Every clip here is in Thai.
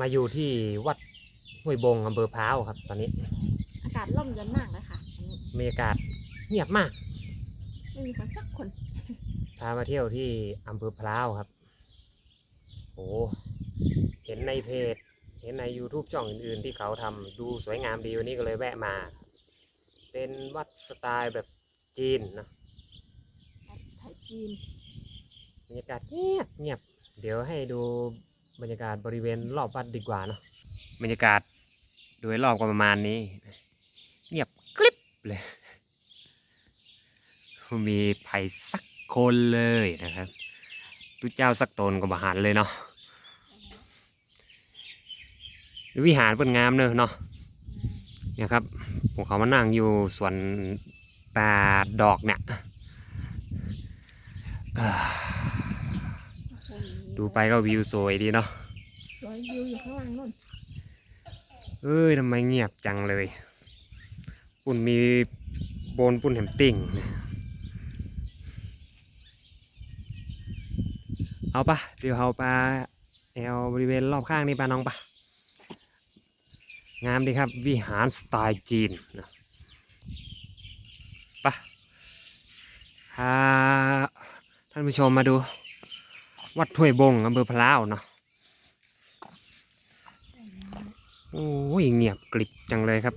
มาอยู่ที่วัดห้วยบงอำเภอพร้าวครับ ตอนนี้ อากาศร่มเย็นมากเลยค่ะอันนี้บรรยากาศเงียบมาก ไม่มีคนสักคนพามาเที่ยวที่อำเภอพร้าวครับ โอ้เห็นในเพจ เห็นใน YouTube ช่องอื่นๆ ที่เขาทำดูสวยงามดีวันนี้ก็เลยแวะมา เป็นวัดสไตล์แบบจีนเนอะไทยจีน บรรยากาศเงียบเงียบ เดี๋ยวให้ดู บรรยากาศบริเวณรอบวัดดีกว่าเนาะบรรยากาศโดยรอบก็ประมาณนี้ เงียบกริบเลยไม่มีใครสักคนเลยนะครับตุเจ้าสักตนก็บาหารเลยเนาะวิหารเป็นงามเนอะเนาะเนี่ยครับผมเขามานั่งอยู่สวนป่าดอกเนี่ย ดูไปก็วิวสวยดีเนาะสวยวิวอยู่ข้างล่างนู่นเอ้ยทำไมเงียบจังเลย ปุ่นมีโบนปุ่นแหมติ่ง เอาปะเดี๋ยวเอาปลาแอวบริเวณรอบข้างนี่ปลาน้องปะงามดีครับ วิหารสไตล์จีนนะปะพาท่านผู้ชมมาดู วัดถ้วยบงอำเภอพะล้าวเนาะโอ้ยเงียบกริบจังเลยครับ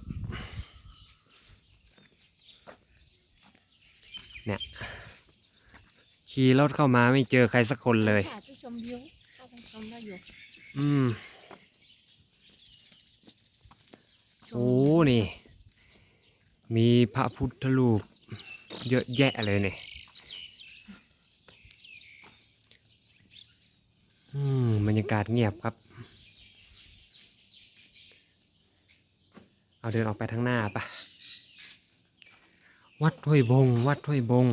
เนี่ยขี่รถเข้ามาไม่เจอใครสักคนเลยค่ะที่ชมวิวเข้าไปชมได้อยู่อืมโอ้นี่ มีพระพุทธรูปเยอะแยะเลยเนี่ย อืมบรรยากาศเงียบครับ เอาเดินออกไปทางหน้าปะวัดห้วยบง วัดห้วยบง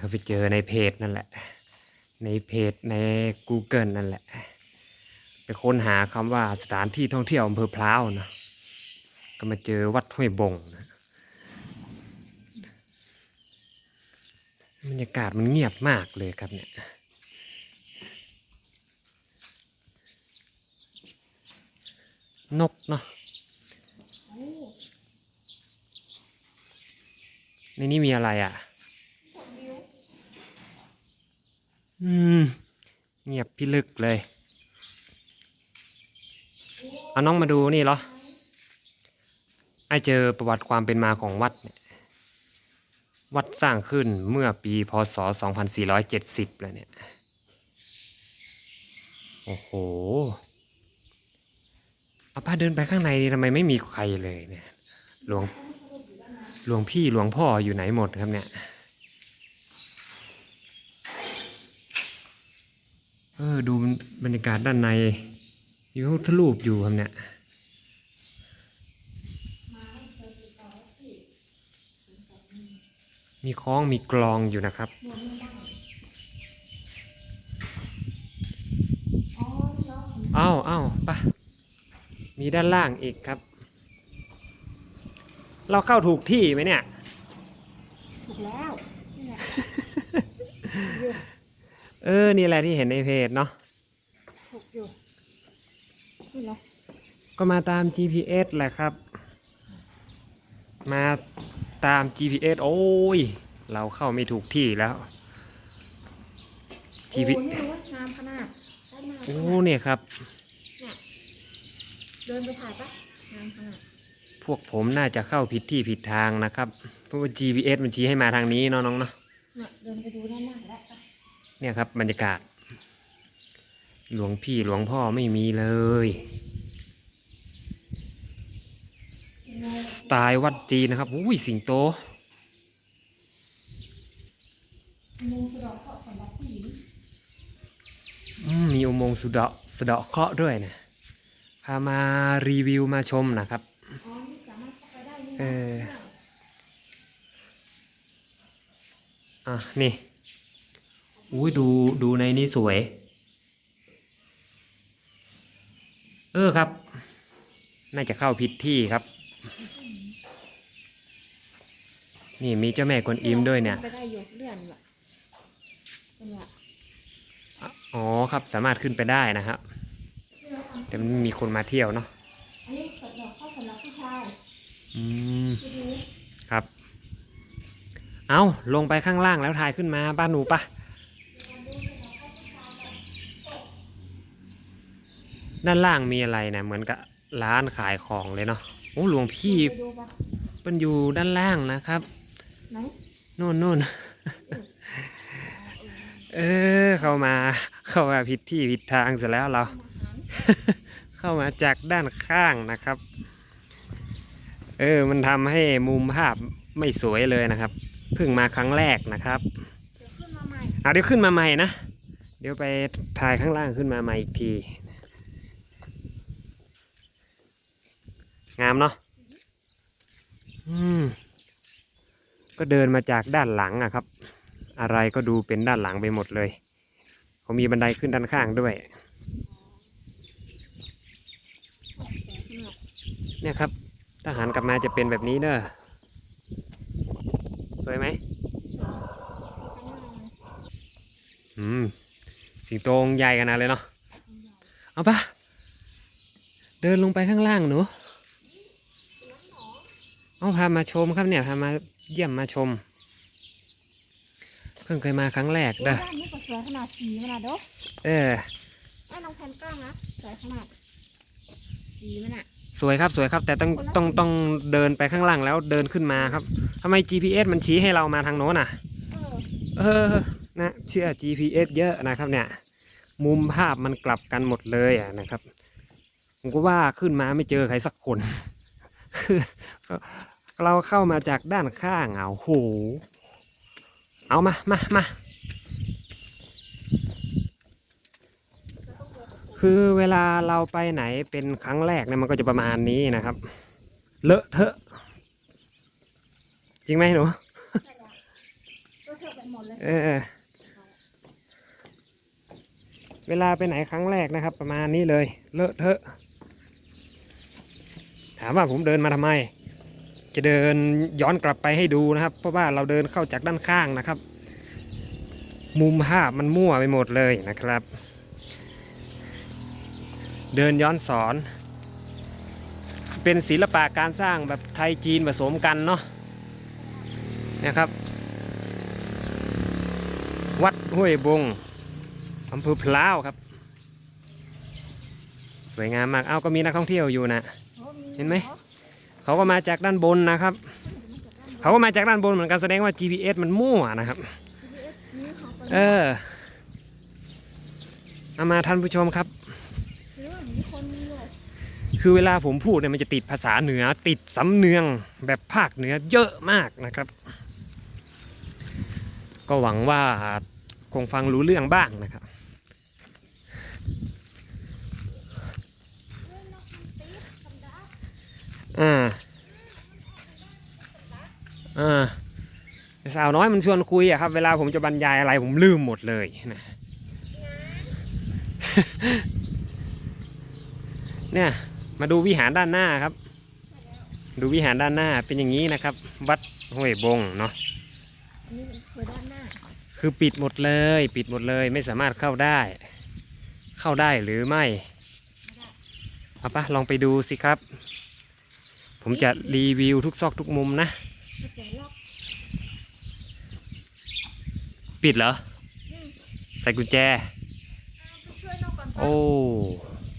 ก็ไปเจอในเพจนั่นแหละ ในเพจใน Google นั่นแหละ ไปค้นหาคำว่าสถานที่ท่องเที่ยวอำเภอพร้าวนะก็มาเจอวัดห้วยบงนะ บรรยากาศมันเงียบมากเลยครับเนี่ยนกเนาะในนี้มีอะไรอะ อืม เงียบพิลึกเลย เอาน้องมาดูนี่เหรอไอเจอประวัติความเป็นมาของวัดเนี่ย วัดสร้างขึ้นเมื่อปีพศ 2470 แล้วเนี่ย โอ้โหอาป้าเดินไปข้างในดิทำไมไม่มีใครเลยเนี่ย หลวง หลวงพี่หลวงพ่ออยู่ไหนหมดครับเนี่ยเออดูบรรยากาศด้านในมีพระพุทธรูปอยู่ครับเนี่ย มีคล้องมีกลองอยู่นะครับนวลไม่ได้อ๋อนี่เนาะอ้าวอ้าวปะมีด้านล่างอีกครับ เราเข้าถูกที่ไหมเนี่ย ถูกแล้วนี่แหละเออ นี่แหละที่เห็นในเพจเนาะ ถูกอยู่นี่เหรอก็มาตาม GPS แหละครับ มา ตาม GPS โอ้ย เราเข้าไม่ถูกที่แล้วโอ้ GPS นี่รู้ว่างามขนาดได้มาโอ้เนี่ยครับเนี่ยเดินไปถ่ายปะงามขนาดพวกผมน่าจะเข้าผิดที่ผิดทางนะครับ เพราะว่า GPS มันชี้ให้มาทางนี้เนาะน้องเนาะ เนี่ยเดินไปดูด้านหน้าแล้วปะเนี่ยครับบรรยากาศ หลวงพี่หลวงพ่อไม่มีเลย สไตล์วัดจีนนะครับอุ้ยสิงโตมีอุโมงค์สุดาะสะเดาะเคราะห์ด้วยนะพามารีวิวมาชมนะครับอ๋อสามารถเข้าได้นี่นะเอออะ นี่อุ้ยดูดูในนี้สวย เออครับ น่าจะเข้าผิดที่ครับ นี่มีเจ้าแม่กวนอิมด้วยเนี่ย ไปได้อยู่เลื่อนว่ะเป็นว่ะอะอ๋อครับสามารถขึ้นไปได้นะครับที่เราทำแต่มันไม่มีคนมาเที่ยวเนาะอันนี้สำหรับข้อสำหรับผู้ชายอืมดูดูครับ เอาลงไปข้างล่างแล้วถ่ายขึ้นมาบ้านหนูปะด้านล่างมีอะไรนะเหมือนกับร้านขายของเลยเนาะ โอ้หลวงพี่ไปดูปะเป็นอยู่ด้านล่างนะครับ ไหนโน่นโน่น เออ เข้ามา เข้ามาผิดที่ผิดทางเสร็จแล้วเราอาหารเข้ามาจากด้านข้างนะครับ เออ มันทำให้มุมภาพไม่สวยเลยนะครับ เพิ่งมาครั้งแรกนะครับ เดี๋ยวขึ้นมาใหม่เอาเดี๋ยวขึ้นมาใหม่นะ เดี๋ยวไปถ่ายข้างล่างขึ้นมาใหม่อีกที งามเนาะอืมก็เดินมาจากด้านหลังอะครับ อะไรก็ดูเป็นด้านหลังไปหมดเลยเขามีบันไดขึ้นด้านข้างด้วย เนี่ยครับทหารกลับมาจะเป็นแบบนี้เนอะสวยไหมอืมสิงโตงใหญ่ขนาดเลยเนาะเอาปะเดินลงไปข้างล่างหนู เอาพามาชมครับเนี่ยพามาเยี่ยมมาชม เพิ่งเคยมาครั้งแรกเด้เด้ออด้านนี้ก็สวยขนาดสีมันอะเด้อเออไอ้น้องแพนกล้องนะสวยขนาดสีมันอะสวยครับสวยครับ แต่ต้องคนละต้องสีต้องเดินไปข้างล่างแล้วเดินขึ้นมาครับทำไม GPS มันชี้ให้เรามาทางโน้นอะ เออเออนะเชื่อ GPS เยอะนะครับเนี่ย มุมภาพมันกลับกันหมดเลยอะนะครับ ผมก็ว่าขึ้นมาไม่เจอใครสักคน คือ เราเข้ามาจากด้านข้างอะโอ้โหเอามามามาคือเวลาเราไปไหนเป็นครั้งแรกเนี่ยมันก็จะประมาณนี้นะครับ เลอะเทอะจริงไหมหนูใช่แล้วก็เธอไปหมดเลยเออเวลาไปไหนครั้งแรกนะครับ ประมาณนี้เลย เลอะเทอะถามว่าผมเดินมาทำไม จะเดินย้อนกลับไปให้ดูนะครับ เพราะว่าเราเดินเข้าจากด้านข้างนะครับ มุมภาพมันมั่วไปหมดเลยนะครับ เดินย้อนสอน เป็นศิลปะการสร้างแบบไทยจีนผสมกันเนาะนะครับ วัดห้วยบงอำเภอพล้าวครับ สวยงามมาก เอาก็มีนักท่องเที่ยวอยู่นะ เห็นไหมเขาก็มาจากด้านบนนะครับ เขาก็มาจากด้านบนเหมือนกันแสดงว่า GPS มันมั่วนะครับ เออเอามาท่านผู้ชมครับ คือเวลาผมพูดเนี่ยมันจะติดภาษาเหนือติดสำเนียงแบบภาคเหนือเยอะมากนะครับ ก็หวังว่าคงฟังรู้เรื่องบ้างนะครับ อ่า อ่า สาวน้อยมันชวนคุยอะครับ เวลาผมจะบรรยายอะไรผมลืมหมดเลยนะเนี่ย มาดูวิหารด้านหน้าครับ ดูวิหารด้านหน้าเป็นอย่างนี้นะครับ วัดห้วยบงเนาะคือปิดหมดเลย ปิดหมดเลยไม่สามารถเข้าได้ เข้าได้หรือไม่เอาปะลองไปดูสิครับ ผมจะรีวิวทุกซอกทุกมุมนะ ก็จะล็อก ปิดเหรออืมใส่กุญแจเอาไปช่วยนอกก่อนปะโอ้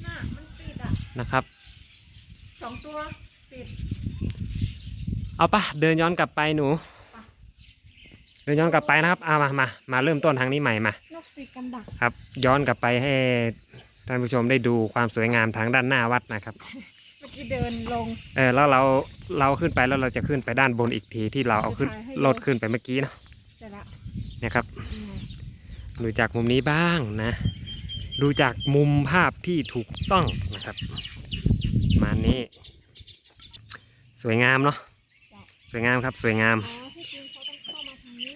หน้ามันปิดอะนะครับ สองตัวปิด เอาปะเดินย้อนกลับไปหนูเดินย้อนกลับไปนะครับเอามามามาเริ่มต้นทางนี้ใหม่มา นกปิดกันดักครับ ย้อนกลับไปให้ท่านผู้ชมได้ดูความสวยงามทางด้านหน้าวัดนะครับ เมื่อกี้เดินลง เออแล้วเราเราขึ้นไปแล้วเราจะขึ้นไปด้านบนอีกทีที่เราเอาขึ้นจะถ่ายให้ดู รถขึ้นไปเมื่อกี้เนาะเสร็จละเนี่ยครับอืมดูจากมุมนี้บ้างนะ ดูจากมุมภาพที่ถูกต้องนะครับประมาณนี้ สวยงามเนาะสวยงามครับสวยงามอ๋อที่จริงเขาต้องเข้ามาทางนี้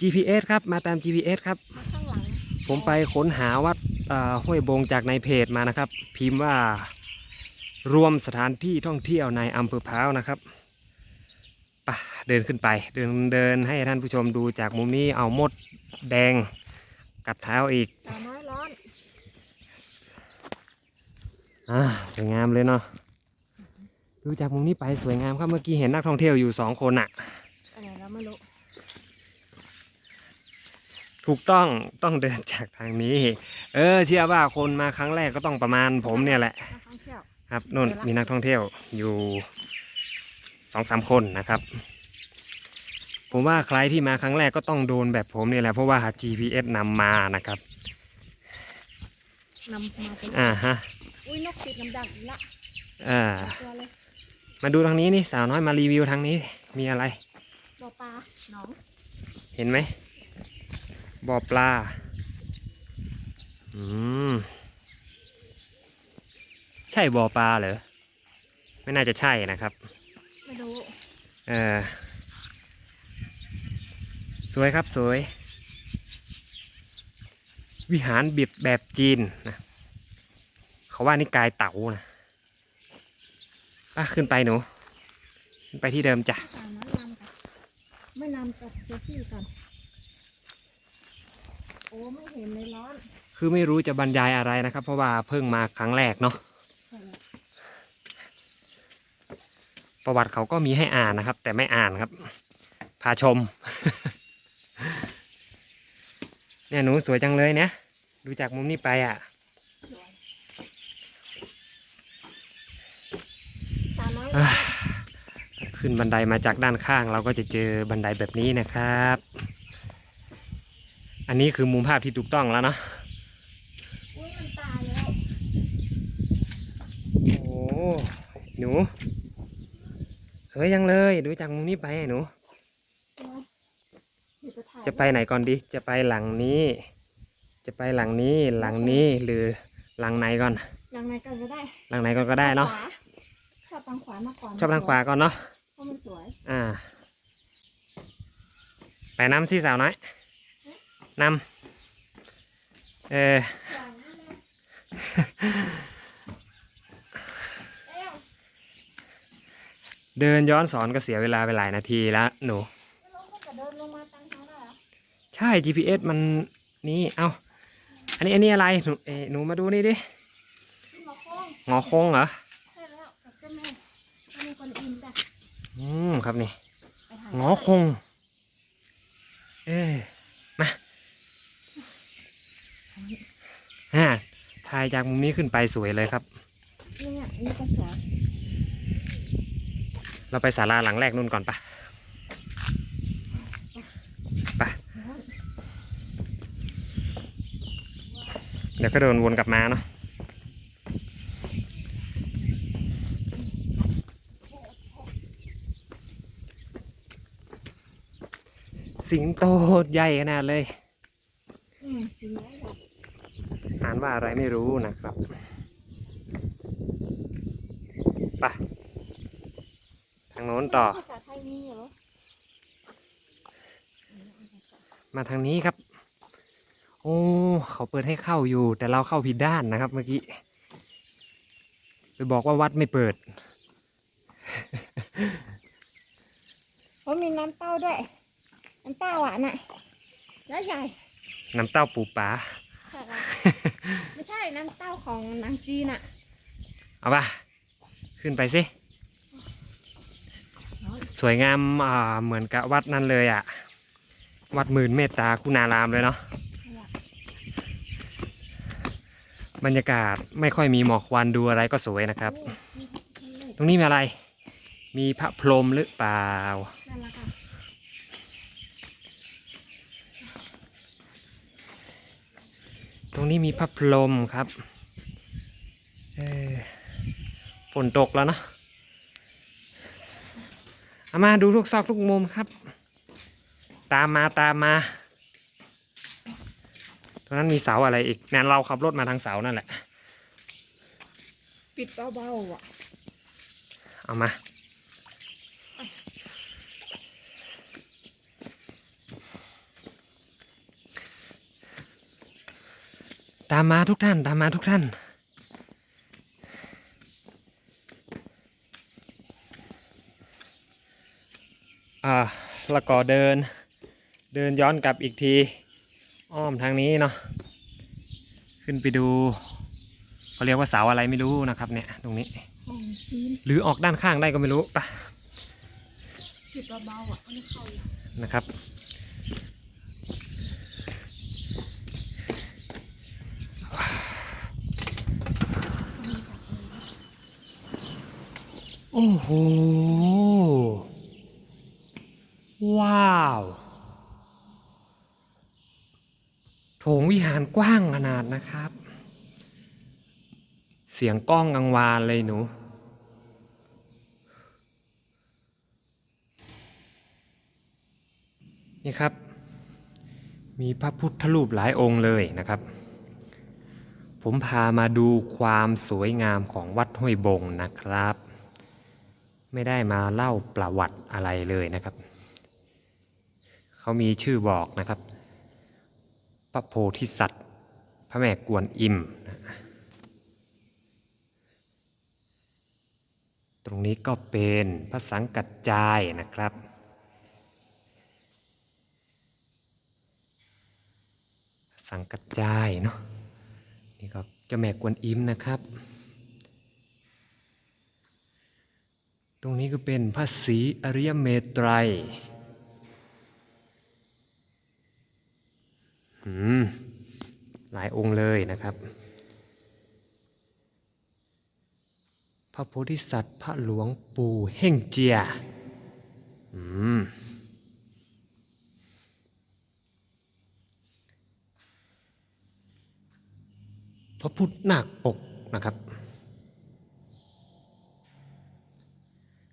GPS ครับมาตาม GPS ครับมาข้างหลังผมไปค้นหาวัดเอ่อห้วยบงจากในเพจมานะครับ พิมพ์ว่ารวมสถานที่ท่องเที่ยวในอำเภอพร้าวนะครับไปะเดินขึ้นไป เดินเดินให้ท่านผู้ชมดูจากมุมนี้เอามดแดงกัดเท้าอีกสาวน้อยร้อนอ่าสวยงามเลยเนาะดูจากมุมนี้ไปสวยงามครับเมื่อกี้เห็นนักท่องเที่ยวอยู่สองคนอะอะไรแล้วไม่รู้ถูกต้องต้องเดินจากทางนี้ เออ เชื่อว่าคนมาครั้งแรกก็ต้องประมาณผมเนี่ยแหละ นักท่องเที่ยวครับนู่นเจอละมีนักท่องเที่ยวอยู่ สองสามคนนะครับ ผมว่าใครที่มาครั้งแรกก็ต้องโดนแบบผมเนี่ยแหละเพราะว่า GPS นำมานะครับนำมาเป็นอ่าฮะอุ้ยนกติดน้ำดักอีกละอ่าสองตัวเลยมาดูทางนี้นี่สาวน้อยมารีวิวทางนี้มีอะไรบ่อปลาหนองเห็นไหมบ่อปลาอืมใช่บ่อปลาเหรอไม่น่าจะใช่นะครับ ไม่รู้เออสวยครับสวย วิหารบิบแบบจีนนะเขาว่านี่กายเต๋านะอะขึ้นไปหนูขึ้นไปที่เดิมจ้ะสาวน้อยนำกันไม่นำกับเซลฟี่ก่อนโอ้ไม่เห็นเลยร้อน คือไม่รู้จะบรรยายอะไรนะครับ เพราะว่าเพิ่งมาครั้งแรกเนาะใช่แล้ว ประวัติเขาก็มีให้อ่านนะครับ แต่ไม่อ่านครับ พาชม เนี่ยหนูสวยจังเลยเนี่ยดูจากมุมนี้ไปอะสวยสาวน้อยอ่าขึ้นบันไดมาจากด้านข้าง เราก็จะเจอบันไดแบบนี้นะครับ อันนี้คือมุมภาพที่ถูกต้องแล้วเนาะอุ้ยมันตายแล้วโอ้หนูส วยจังเลย ดูจากมุมนี้ไปหนูใช่ไหมเดี๋ยวจะถ่ายจะไปไหนก่อนดี จะไปหลังนี้ จะไปหลังนี้ หลังนี้ หรือหลังไหนก่อนยังไงกันก็ได้ หลังไหนก่อนก็ได้เนาะขวชอบทางขวามากกว่า ชอบทางขวาก่อนเนาะ เพราะมันสวย อ่า ไปน้ำสิสาวน้อยนำเออ ขวานั่นแหละเอ้ว เดินย้อนสอนก็เสียเวลาไปหลายนาทีแล้วหนู ใช่ GPS มันนี่ เอ้า อันนี้อันนี้อะไร หนูเอหนูมาดูนี่ดิที่หมอคงงอคงเหรอ ใช่แล้วกับเจ้าแม่ม่คนอินจ้ะอืมครับนี่งอคง เออมาอ่าถ่ายจากมุมนี้ขึ้นไปสวยเลยครับ เนี่ยนนี่ก็สวย เราไปศาลาหลังแรกนู่นก่อนปะปะเดี๋ยวก็เดินวนกลับมาเนาะสิงโตใหญ่ขนาดเลยอ่านว่าอะไรไม่รู้นะครับ ไปางโน้นต่อ ภาษาไทยมีเหรอมาทางนี้ครับ โอ้เขาเปิดให้เข้าอยู่ แต่เราเข้าผิดด้านนะครับ เมื่อกี้ไปบอกว่าวัดไม่เปิดเพราะมีน้ำเต้าด้วย น้ำเต้าหวานอะ แล้วใหญ่น้ำเต้าปูปลาใช่แล้วไม่ใช่น้ำเต้าของนางจีนอะ เอาปะขึ้นไปสิ สวยงามเหมือนกับวัดนั่นเลยอะ วัดหมื่นเมตตาคุณารามเลยเนาะบรรยากาศไม่ค่อยมีหมอกควันดูอะไรก็สวยนะครับ ตรงนี้มีอะไร มีพระพรหมหรือเปล่าตรงนี้มีพระพรหมครับฝนตกแล้วเนอะ เอามาดูทุกซอกทุกมุมครับ ตามมาตามมา ตรงนั้นมีเสาอะไรอีกนั่นเราขับรถมาทางเสานั่นแหละ ปิดเบาๆอะ เอามา ตามมาทุกท่าน ตามมาทุกท่าน อ่าแล้วก็เดิน เดินย้อนกลับอีกที อ้อมทางนี้เนาะขึ้นไปดูเขาเรียกว่าเสาอะไรไม่รู้นะครับเนี่ยตรงนี้ หรือออกด้านข้างได้ก็ไม่รู้ปะจุดเบาๆอะไม่เข้านะครับ โอ้โห ว้าว โถง วิหารกว้างขนาดนะครับ เสียงก้องกังวานเลยหนู นี่ครับ มีพระพุทธรูปหลายองค์เลยนะครับ ผมพามาดูความสวยงามของวัดห้วยบงนะครับ ไม่ได้มาเล่าประวัติอะไรเลยนะครับ เขามีชื่อบอกนะครับ พระโพธิสัตว์ พระแม่กวนอิมนะตรงนี้ก็เป็นพระสังกัจจายนะครับ สังกัจจายเนาะนี่ก็เจ้าแม่กวนอิมนะครับ ตรงนี้ก็เป็นพระศรีอริยเมตรอื หลายองค์เลยนะครับ พระโพธิสัตว์ พระหลวงปู่เฮ่งเจียพระพุทธนาคปกนะครับ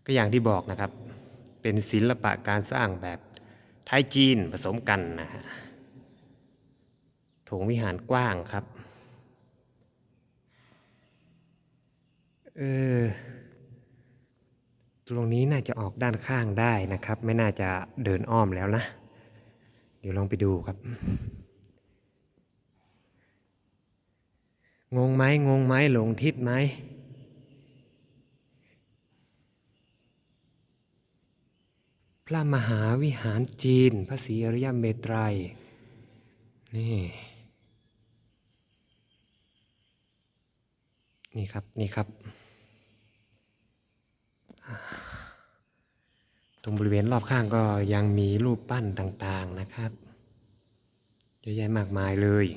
ก็อย่างที่บอกนะครับ เป็นศิลปะการสร้างแบบไทยจีนผสมกันนะฮะ โถงวิหารกว้างครับ เออ ตรงนี้น่าจะออกด้านข้างได้นะครับ ไม่น่าจะเดินอ้อมแล้วนะ เดี๋ยวลองไปดูครับ งงไหมงงไหมหลงทิศไหมพระมหาวิหารจีน พระศรีอริยเมตไตรนี่ นี่ครับนี่ครับ ตรงบริเวณรอบข้างก็ยังมีรูปปั้นต่างๆนะครับเยอะแยะมากมายเลย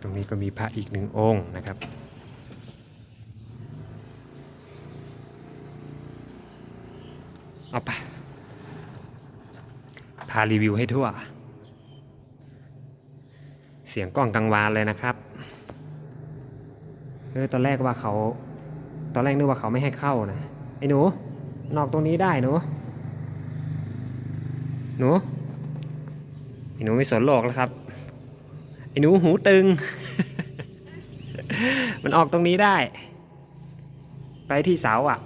ตรงนี้ก็มีพระอีกหนึ่งองค์นะครับเอาไป พารีวิวให้ทั่ว เสียงกล้องกังวานเลยนะครับเออตอนแรกว่าเขา ตอนแรกนึกว่าเขาไม่ให้เข้านะไอ้หนู นอกตรงนี้ได้หนู หนูไอ้หนูไม่สนโลกแล้วครับไอ้หนูหูตึง มันออกตรงนี้ได้ ไปที่เสาอะ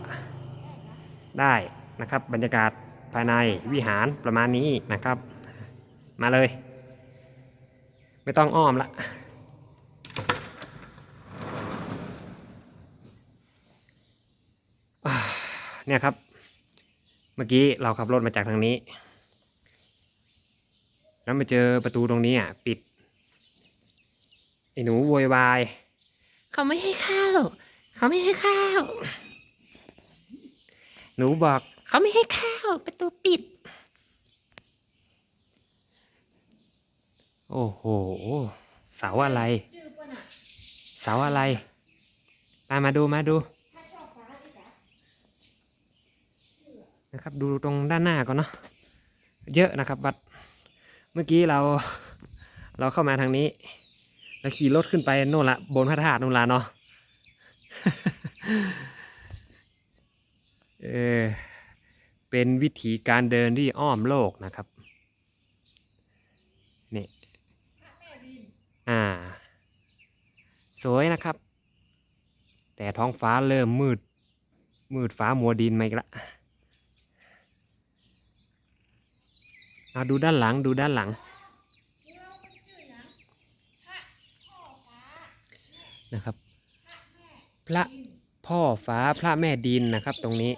ได้นะครับบรรยากาศ ภายในวิหารประมาณนี้นะครับ มาเลย ไม่ต้องอ้อมละอ่าเนี่ยครับ เมื่อกี้เราขับรถมาจากทางนี้ แล้วมาเจอประตูตรงนี้อะปิดไอ้หนูโวยวายเขาไม่ให้เข้า เขาไม่ให้เข้า หนูบอก เขาไม่ให้เข้าประตูปิด โอ้โหเสาอะไร เสาอะไรตามมาดูมาดูนะครับ ดูตรงด้านหน้าก่อนเนาะเยอะนะครับวัดเมื่อกี้เรา เราเข้ามาทางนี้แล้วขี่รถขึ้นไปโน่นละบนพระธาตุโน่นละเนาะเออ เป็นวิธีการเดินที่อ้อมโลกนะครับนี่อ่า สวยนะครับ แต่ท้องฟ้าเริ่มมืด มืดฟ้ามัวดินมาอีกละเอาดูด้านหลังดูด้านหลังนะครับ พระพ่อฟ้าพระแม่ดินนะครับตรงนี้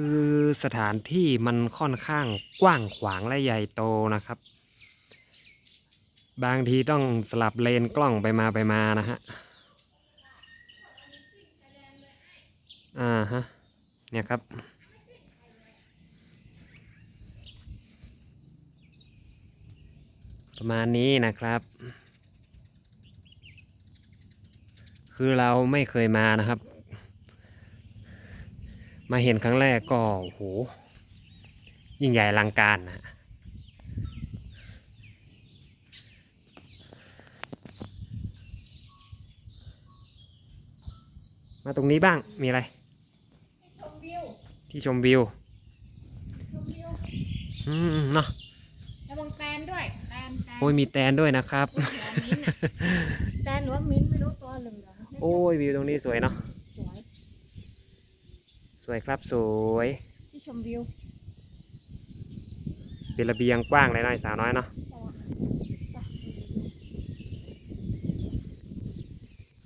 คือสถานที่มันค่อนข้างกว้างขวางและใหญ่โตนะครับ บางทีต้องสลับเลนกล้องไปมาไปมานะฮะอ่าฮะเนี่ยครับประมาณนี้นะครับ คือเราไม่เคยมานะครับ มาเห็นครั้งแรกก็โอ้โหยิ่งใหญ่อลังการนะฮะมาตรงนี้บ้างมีอะไรชมวิวที่ชมวิวชมวิวอืมเนาะระวังแตนด้วยแตนแตนโอ้ยมีแตนด้วยนะครับหัวมิ้นท์น่ะแตนหรือว่ามิ้นท์ไม่รู้ตัวเหลืองๆโอ้ยวิวตรงนี้สวยเนาะสวยส วยครับสวย ที่ชมวิว เป็นระเบียงกว้างเลยนะไอ้สาวน้อยเนาะ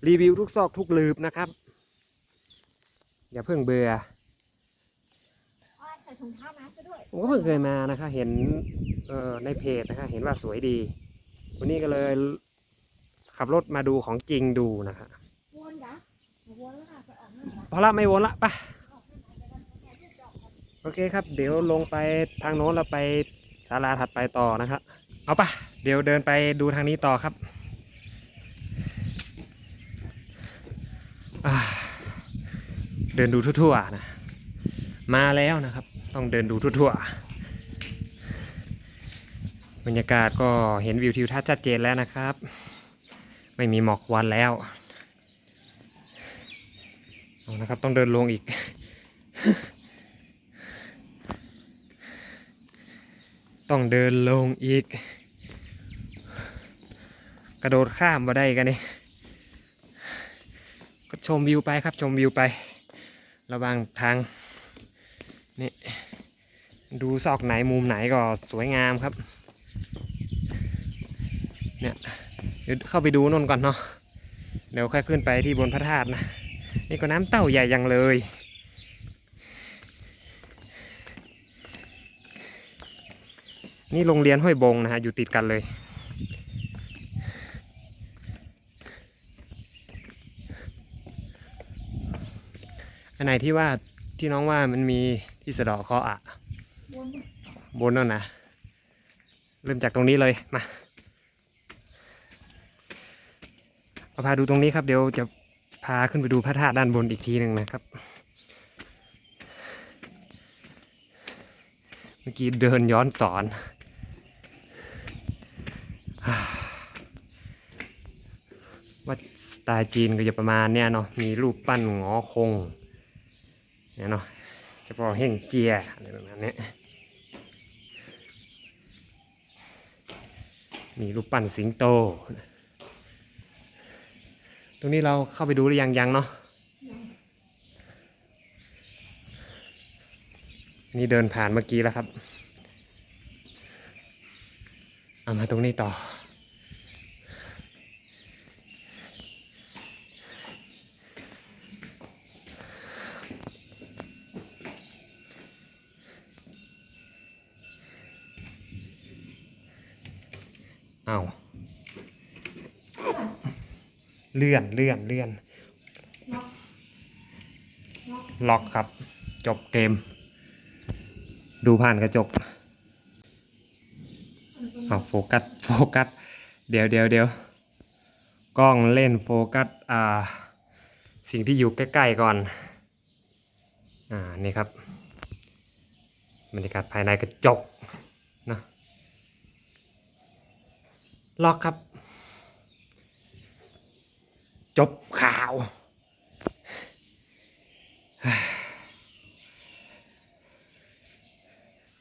รีวิวทุกซอกทุกหลืบนะครับ อย่าเพิ่งเบื่ออ้อยใส่ถุงเท้ามาซะด้วยผมก็เพิ่งเคยมานะคะ เห็นเอ่อในเพจนะคะ เห็นว่าสวยดี วันนี้ก็เลย ขับรถมาดูของจริงดูนะคะวนเหรอวนแล้วค่ะไปออกนั่นเหรอพอละไม่วนละไปะ โอเคครับ เดี๋ยวลงไปทางโน้นแล้วไปศาลาถัดไปต่อนะครับ เอาปะเดี๋ยวเดินไปดูทางนี้ต่อครับเดินดูทั่วๆนะ มาแล้วนะครับ ต้องเดินดูทั่วๆ บรรยากาศก็เห็นวิวทิวทัศน์ชัดเจนแล้วนะครับ ไม่มีหมอกควันแล้วเอานะครับ ต้องเดินลงอีก ต้องเดินลงอีก กระโดดข้ามมาได้กันนี่ก็ชมวิวไปครับชมวิวไประว่างทางนี่ดูซอกไหนมุมไหนก็สวยงามครับเนี่ยเดี๋ยวเข้าไปดูนนก่อนเนาะเดี๋ยวค่อยขึ้นไปที่บนพระธาตุนะ นี่ก็น้ำเต้าใหญ่ยังเลย นี่โรงเรียนห้วยบงนะฮะอยู่ติดกันเลย อันไหนที่ว่าที่น้องว่ามันมีที่สะเดาะเคราะอะบนนั่นนะเริ่มจากตรงนี้เลยมาเอาพาดูตรงนี้ครับเดี๋ยวจะพาขึ้นไปดูพระธาตุด้านบนอีกทีหนึ่งนะครับ เมื่อกี้เดินย้อนสอน วัดส ไตล์จีนก็จะประมาณเนี้ยเนาะมีรูปปั้นหงอคงเนี่ยเนาะเฉพาะเฮ่งเจียอะไรประมาณนี้มีรูปปั้นสิงโต ตรงนี้เราเข้าไปดูหรือยังยังเนาะนี่เดินผ่านเมื่อกี้แล้วครับ เอามาตรงนี้ต่อ เอาเลื่อนเลื่อนเลื่อนล็อกล็อกล็อกครับ จบเกม ดูผ่านกระจกเอาโฟกัสโฟกัส เดี๋ยวเดี๋ยวเดี๋ยวกล้องเล่นโฟกัส อ่า สิ่งที่อยู่ใกล้ ๆ ก่อน อ่า นี่ครับบรรยากาศภายในกระจกนะ ล็อกครับ จบข่าว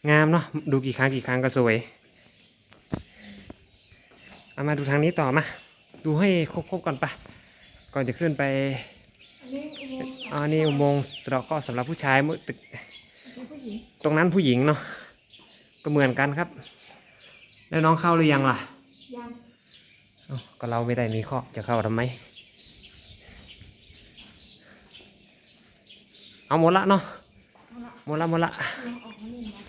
งามเนาะดูกี่ครั้งกี่ครั้งก็สวย เอามาดูทางนี้ต่อมา ดูให้ครบๆก่อนปะก่อนจะขึ้นไปอันนี้อุโมงค์อันนี้อุโมงค์สะเดาะก็สำหรับผู้ชายมือตึกเป็นผู้หญิงตรงนั้นผู้หญิงเนาะก็เหมือนกันครับ แล้วน้องเข้าหรือยังล่ะ ยังเอ้าก็เราไม่ได้มีข้อจะเข้าทำไม เอาหมดละเนาะ เอาละหมดละหมดละ ลองออกมานี่นะ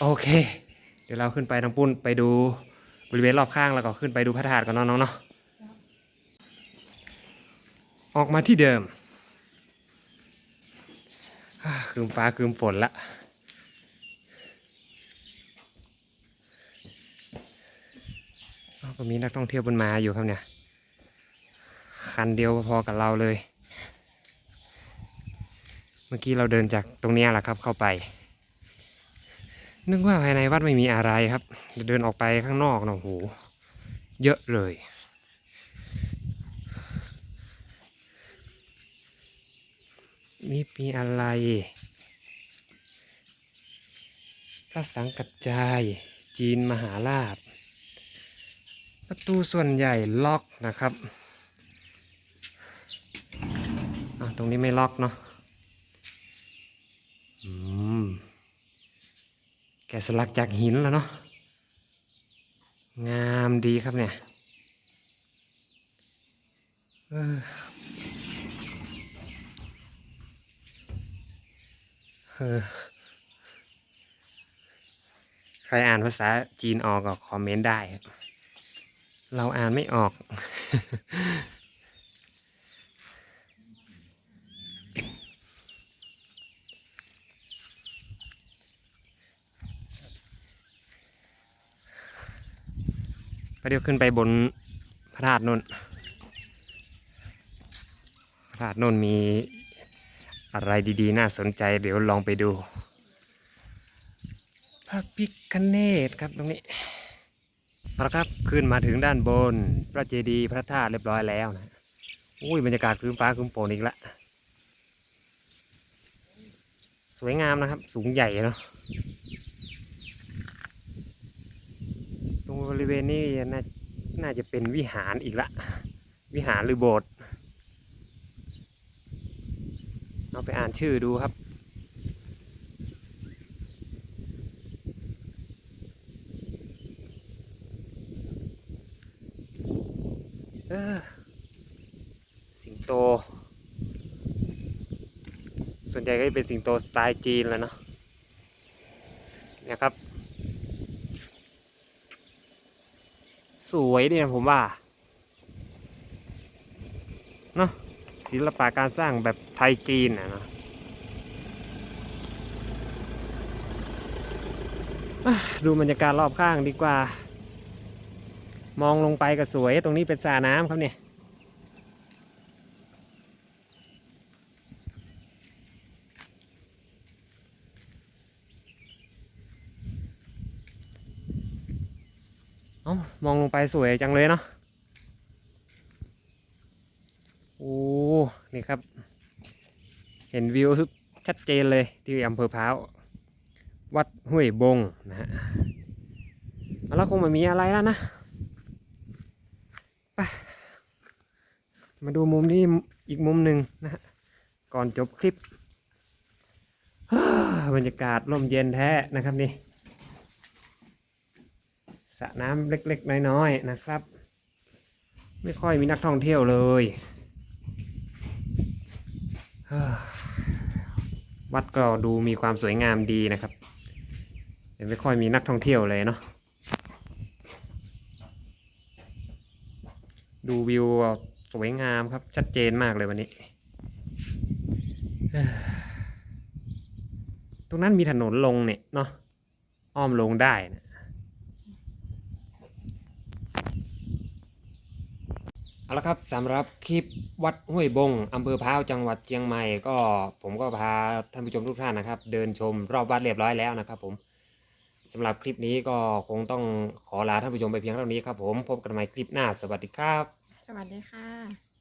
โอเค เดี๋ยวเราขึ้นไปทางปุ้นไปดูบริเวณรอบข้างแล้วก็ขึ้นไปดูพระธาตุกันเนาะน้องๆเนาะออกมาที่เดิมอ่าคืมฟ้าคืมฝนละอ้าว ก็มีนักท่องเที่ยวบนมาอยู่ครับเนี่ย คันเดียวพอกับเราเลย เมื่อกี้เราเดินจากตรงนี้แหละครับเข้าไป นึกว่าภายในวัดไม่มีอะไรครับ เดินออกไปข้างนอกนะโห เยอะเลยนี่มีอะไร พระสังกัจจาย จีนมหาราช ประตูส่วนใหญ่ล็อกนะครับตรงนี้ไม่ล็อกเนาะแกะสลักจากหินแล้วเนาะ งามดีครับเนี่ยเออเออใครอ่านภาษาจีนออกก็คอมเมนต์ได้ครับ เราอ่านไม่ออก ไปเดี๋ยวขึ้นไปบนพระธาตุนนท์พระธาตุนนท์มีอะไรดีๆ น่าสนใจ เดี๋ยวลองไปดู พระพิคเนตครับตรงนี้ เอาละครับขึ้นมาถึงด้านบน พระเจดีย์พระธาตุเรียบร้อยแล้วนะอุ้ยบรรยากาศคืนฟ้าคืนโปนอีกละสวยงามนะครับ สูงใหญ่เนาะตรงบริเวณนี้น่าน่าจะเป็นวิหารอีกละ วิหารหรือโบสถ์เอาไปอ่านชื่อดูครับ เออ สิงโต ส่วนใหญ่ก็จะเป็นสิงโตสไตล์จีนแล้วเนาะนี่ยครับ สวยดีนะผมว่าเนาะศิลปะการสร้างแบบไทยจีนนะเนาะดูบรรยากาศรอบข้างดีกว่า มองลงไปก็สวย ตรงนี้เป็นสระน้ำครับเนี่ยเอ้ามองลงไปสวยจังเลยเนาะโอ้นี่ครับ เห็นวิวชัดเจนเลยที่อำเภอพร้าว วัดห้วยบงนะฮะแล้วคงไม่มีอะไรแล้วนะ ไปมาดูมุมนี้อีกมุมหนึ่งนะฮะก่อนจบคลิปบรรยากาศร่มเย็นแท้นะครับนี่สระน้ำเล็กๆ น้อยๆนะครับ ไม่ค่อยมีนักท่องเที่ยวเลยวัดก็ดูมีความสวยงามดีนะครับแต่ไม่ค่อยมีนักท่องเที่ยวเลยเนาะ ดูวิวสวยงามครับ ชัดเจนมากเลยวันนี้ ตรงนั้นมีถนนลงเนี่ยเนาะอ้อมลงได้นะเอาละครับสำหรับคลิปวัดห้วยบงอำเภอพร้าวจังหวัดเชียงใหม่ก็ผมก็พาท่านผู้ชมทุกท่านนะครับ เดินชมรอบวัดเรียบร้อยแล้วนะครับ ผมสำหรับคลิปนี้ก็คงต้องขอลาท่านผู้ชมไปเพียงเท่านี้ครับผมพบกันใหม่คลิปหน้าสวัสดีครับ สวัสดีค่ะ